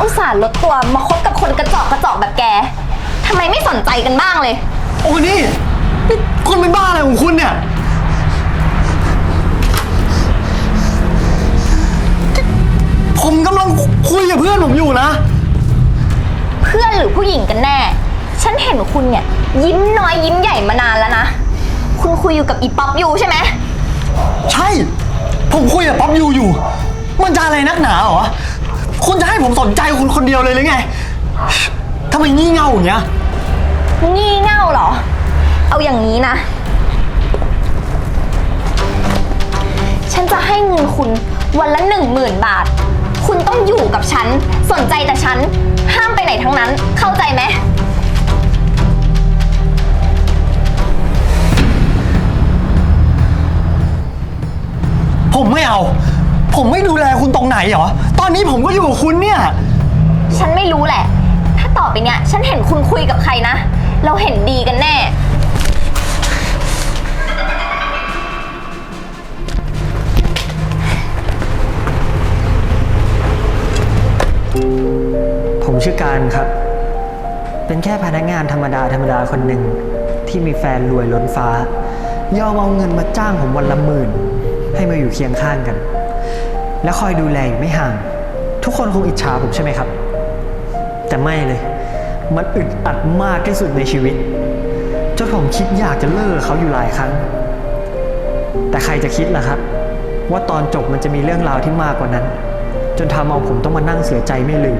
อุตส่าห์ลดตัวมาคบกับคนกระจอกกระจอกแบบแกทำไมไม่สนใจกันบ้างเลย โอ้นี่นี่คุณเป็นบ้าอะไรของคุณเนี่ย ผมกำลังคุยกับเพื่อนผมอยู่นะ เพื่อนหรือผู้หญิงกันแน่ ฉันเห็นคุณเนี่ย ยิ้มน้อยยิ้มใหญ่มานานแล้วนะ คุณคุยอยู่กับอีป๊อปยูใช่ไหม ใช่ ผมคุยกับป๊อปยูอยู่ มันจะอะไรนักหนาเหรอ คุณจะให้ผมสนใจคุณคนเดียวเลยหรือไงทำไมงี่เง่าอย่างเงี้ย งี่เง่าเหรอ เอาอย่างนี้นะ ฉันจะให้เงินคุณวันละหนึ่งหมื่นบาท คุณต้องอยู่กับฉัน สนใจแต่ฉัน ห้ามไปไหนทั้งนั้น เข้าใจไหม ผมไม่เอา ผมไม่ดูแลคุณตรงไหนเหรอ ตอนนี้ผมก็อยู่กับคุณเนี่ย ฉันไม่รู้แหละ ถ้าต่อไปเนี่ย ฉันเห็นคุณคุยกับใครนะ เราเห็นดีกันแน่ ผมชื่อการครับ เป็นแค่พนักงานธรรมดาธรรมดาคนหนึ่งที่มีแฟนรวยล้นฟ้า ยอมเอาเงินมาจ้างผมวันละหมื่น ให้มาอยู่เคียงข้างกัน และคอยดูแลอยู่ไม่ห่าง ทุกคนคงอิจฉาผมใช่ไหมครับ แต่ไม่เลย มันอึดอัดมากที่สุดในชีวิต จนผมคิดอยากจะเลิกเขาอยู่หลายครั้ง แต่ใครจะคิดล่ะครับ ว่าตอนจบมันจะมีเรื่องราวที่มากกว่านั้น จนทำเอาผมต้องมานั่งเสียใจไม่ลืม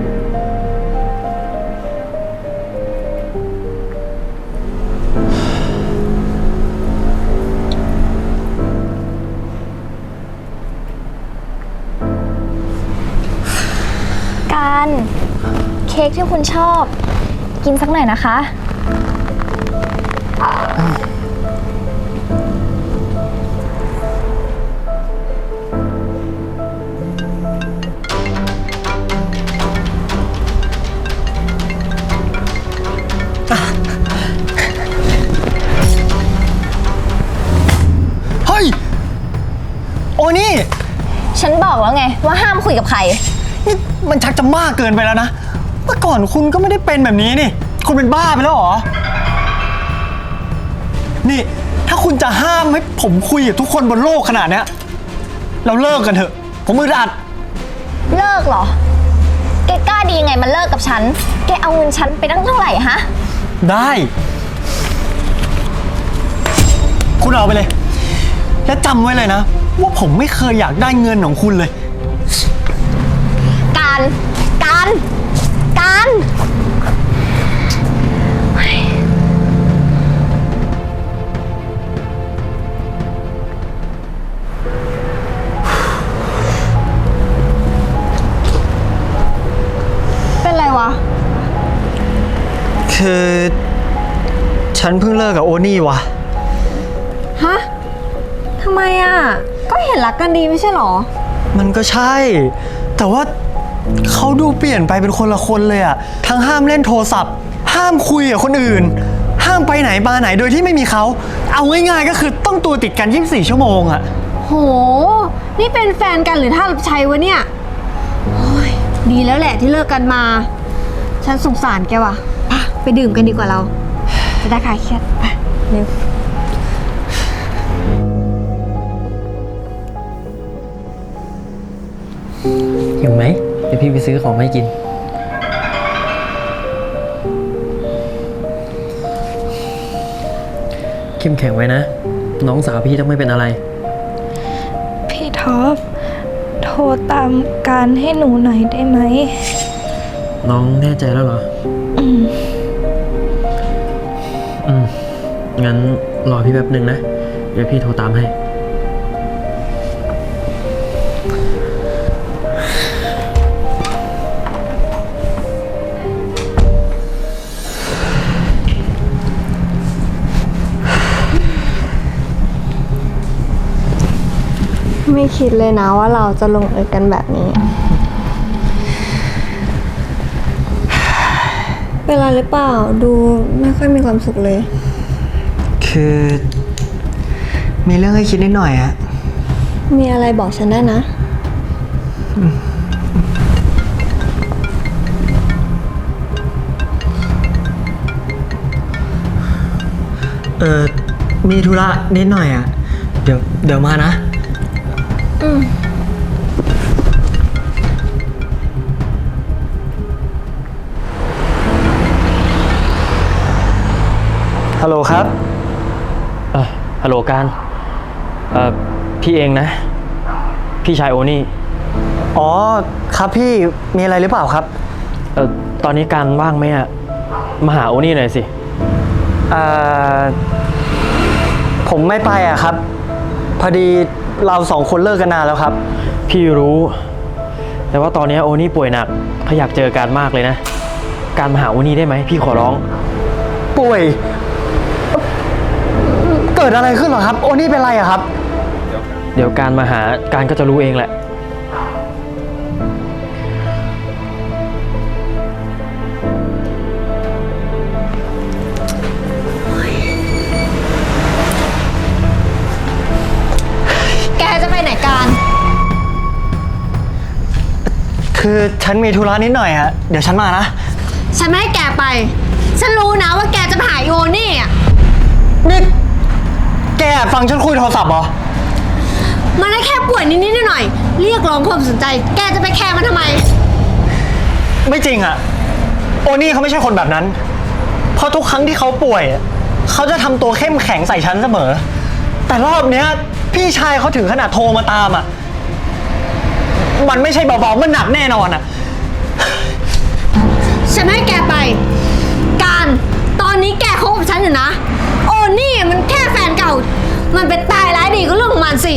ค้กที่คุณชอบ กินสักหน่อยนะคะ เฮ้ย โอ้นี่ ฉันบอกแล้วไงว่าห้ามคุยกับใคร นี่มันชักจะมากเกินไปแล้วนะ เมื่อก่อนคุณก็ไม่ได้เป็นแบบนี้นี่ คุณเป็นบ้าไปแล้วเหรอ นี่ ถ้าคุณจะห้ามให้ผมคุยกับทุกคนบนโลกขนาดเนี้ยเราเลิกกันเถอะ ผมมืออัด เลิกเหรอ แกกล้าดีไงมาเลิกกับฉัน แกเอาเงินฉันไปตั้งเท่าไหร่ฮะ ได้ คุณเอาไปเลย และจำไว้เลยนะ ว่าผมไม่เคยอยากได้เงินของคุณเลย การ การการ เป็นไรวะ คือ ฉันเพิ่งเลิกกับโอนี่วะฮะ ทำไมอะ ก็เห็นรักกันดีไม่ใช่หรอ มันก็ใช่ แต่ว่า เขาดูเปลี่ยนไปเป็นคนละคนเลยอะทั้งห้ามเล่นโทรศัพท์ ห้ามคุยกับคนอื่น ห้ามไปไหนมาไหนโดยที่ไม่มีเขา เอาง่ายๆก็คือต้องตัวติดกัน 24 ชั่วโมงอะโห นี่เป็นแฟนกันหรือท่ารับใช้วะเนี่ยโอ้ยดีแล้วแหละที่เลิกกันมา ฉันสงสารแกว่ะไปไปดื่มกันดีกว่าเรา จะได้คลายเครียดไปเร็ว หิวไหม เดี๋ยวพี่ไปซื้อของมาให้กิน เข้มแข็งไว้นะ น้องสาวพี่ต้องไม่เป็นอะไร พี่ท็อปโทรตามการให้หนูหน่อยได้ไหม น้องแน่ใจแล้วเหรอ อืม อืม งั้นรอพี่แป๊บหนึ่งนะ เดี๋ยวพี่โทรตามให้ ไม่คิดเลยนะว่าเราจะลงเอยกันแบบนี้ เป็นไรหรือเปล่าดูไม่ค่อยมีความสุขเลย คือ มีเรื่องให้คิดนิดหน่อยอะมีอะไรบอกฉันได้นะ เออมีธุระนิดหน่อยอะเดี๋ยวเดี๋ยวมานะ ฮัลโหลครับ เออฮัลโหลการเอ่อพี่เองนะ พี่ชายโอนี่อ๋อ ครับพี่ มีอะไรหรือเปล่าครับ เออตอนนี้การว่างไหมอะมาหาโอนี่หน่อยสิ เอ่อ ผมไม่ไปอะครับ พอดี เราสองคนเลิกกันนานแล้วครับ พี่รู้ แต่ว่าตอนนี้โอนี่ป่วยหนักเขาอยากเจอการมากเลยนะ การมาหาโอนี่ได้ไหมพี่ขอร้อง ป่วย เกิดอะไรขึ้นเหรอครับ โอ้นี่เป็นไรอะครับ เดี๋ยวการมาหาการก็จะรู้เองแหละ คือฉันมีธุระนิดหน่อยฮะ เดี๋ยวฉันมานะ ฉันไม่ให้แกไป ฉันรู้นะว่าแกจะไปหาโยนี่อะนี่แกแอบฟังฉันคุยโทรศัพท์เหรอ มันได้แค่ป่วยนิดๆหน่อยๆเรียกร้องความสนใจ แกจะไปแคร์มันทำไม ไม่จริงอะโอนี่เขาไม่ใช่คนแบบนั้น เพราะทุกครั้งที่เขาป่วยอะเขาจะทำตัวเข้มแข็งใส่ฉันเสมอ แต่รอบเนี้ย พี่ชายเขาถึงขนาดโทรมาตามอะ มันไม่ใช่เบาๆ มันหนักแน่นอนอะฉันไม่ให้แกไป การตอนนี้แกคบกับฉันอยู่นะ โอนี่มันแค่แฟนเก่า มันเป็นตายร้ายดีก็เรื่องของมันสิ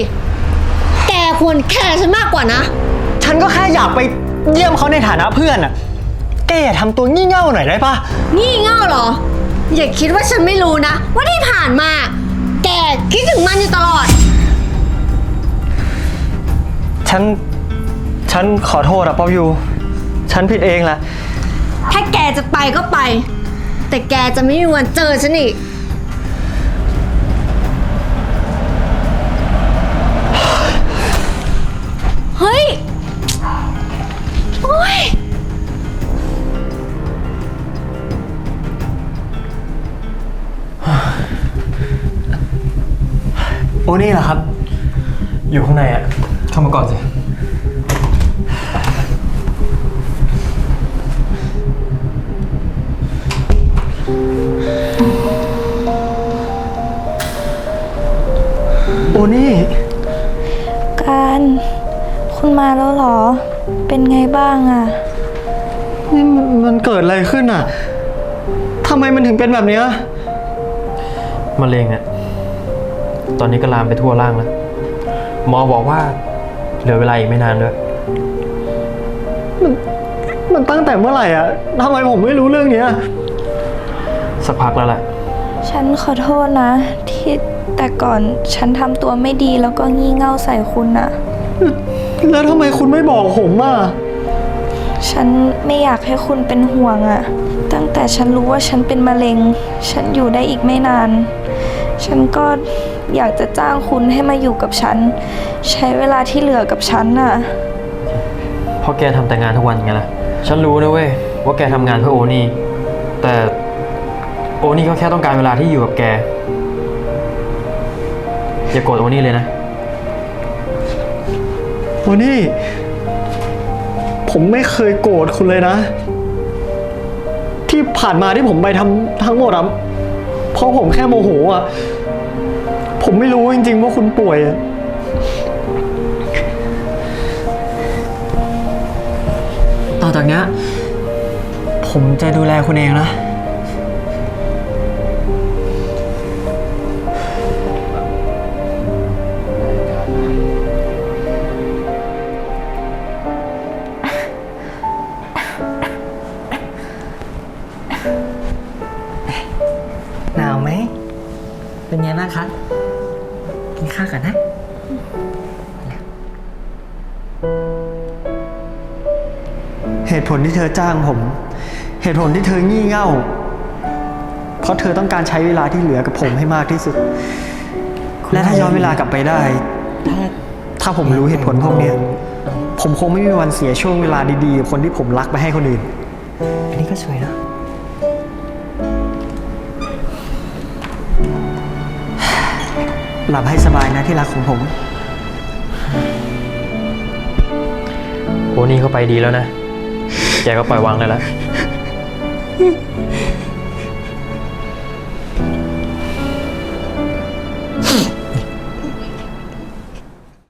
แกควรแคร์ฉันมากกว่านะ ฉันก็แค่อยากไปเยี่ยมเขาในฐานะเพื่อนอะแกอย่าทำตัวงี่เง่าหน่อยได้ปะงี่เง่าเหรอ อย่าคิดว่าฉันไม่รู้นะ ว่าที่ผ่านมา แกคิดถึงมันอยู่ตลอด ฉัน ฉันขอโทษอะป๊อปยูฉันผิดเองแหละ ถ้าแกจะไปก็ไป แต่แกจะไม่มีวันเจอฉันอีก เฮ้ย โอ๊ยโอนี่เหรอครับ อยู่ข้างในอะเข้ามาก่อนสิ นี่ การ คุณมาแล้วเหรอ เป็นไงบ้างอะนี่มันมันเกิดอะไรขึ้นอะทำไมมันถึงเป็นแบบเนี้ยมะเร็งอะตอนนี้ก็ลามไปทั่วร่างแล้ว หมอบอกว่า เหลือเวลาอีกไม่นานด้วยมันตั้งแต่เมื่อไหร่อะทำไมผมไม่รู้เรื่องเนี้ย สักพักแล้วแหละ ฉันขอโทษนะ ที่ แต่ก่อนฉันทำตัวไม่ดีแล้วก็งี่เง่าใส่คุณอะแล้วทำไมคุณไม่บอกผมอะ ฉันไม่อยากให้คุณเป็นห่วงอะตั้งแต่ฉันรู้ว่าฉันเป็นมะเร็ง ฉันอยู่ได้อีกไม่นาน ฉันก็อยากจะจ้างคุณให้มาอยู่กับฉัน ใช้เวลาที่เหลือกับฉันน่ะ เพราะแกทำแต่งานทุกวันไงล่ะ ฉันรู้นะเว้ยว่าแกทำงานเพื่อโอนี่ แต่โอนี่ก็แค่ต้องการเวลาที่อยู่กับแก อย่าโกรธโอนี่เลยนะ โอนี่ ผมไม่เคยโกรธคุณเลยนะ ที่ผ่านมาที่ผมไปทำทั้งหมดอะเพราะผมแค่โมโหอะผมไม่รู้จริงๆว่าคุณป่วยอะต่อจากเนี้ยผมจะดูแลคุณเองนะ ที่เธอจ้างผม เหตุผลที่เธองี่เง่า เพราะเธอต้องการใช้เวลาที่เหลือกับผมให้มากที่สุด และถ้าย้อนเวลากลับไปได้ ถ้าถ้าผมรู้เหตุผลพวกนี้ผมคงไม่มีวันเสียช่วงเวลาดีๆคนที่ผมรักไปให้คนอื่น อันนี้ก็สวยนะ หลับให้สบายนะที่รักของผม โอ้นี่เข้าไปดีแล้วนะ แกก็ปล่อยวางได้แล้ว